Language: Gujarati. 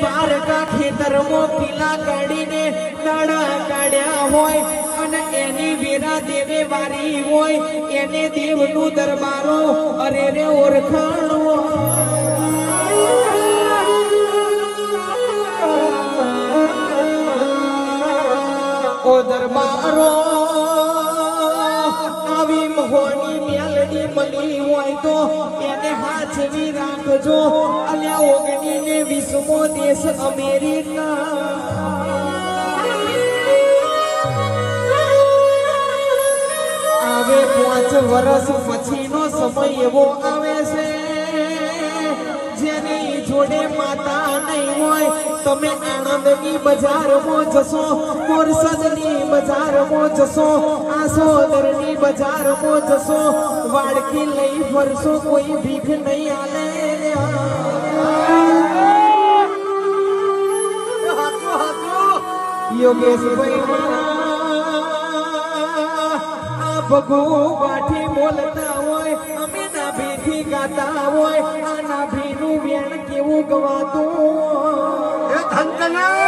બજારમાં પીલા કાઢીને દાડા કાઢ્યા હોય અને એની વેરા દેવે વારી હોય, એને દેવનું દરબારો અરે રે ઓળખાણો ઓ દરબારો, આવી મહોની મેલડી મળી હોય તો એને હાથવી રાખજો. અલ્યા વીસમો દેશ અમેરિકા. આવે પાંચ વર્ષ પછીનો સમય એવો આવે છે, જેની જોડે માતા નહીં હોય, તમે આનંદની બજારમાં જશો, મોરસદની બજારમાં જશો, આસોદરની બજારમાં જશો, વાડકી લઈ ફરશો, કોઈ ભીખ નહીં આલે. યોગેશભાઈ આ ભગુ બોલતા હોય, અમે નાભીથી ગાતા હોય, આ નાભીનું વેણ કેવું ગવાતું. ધનકના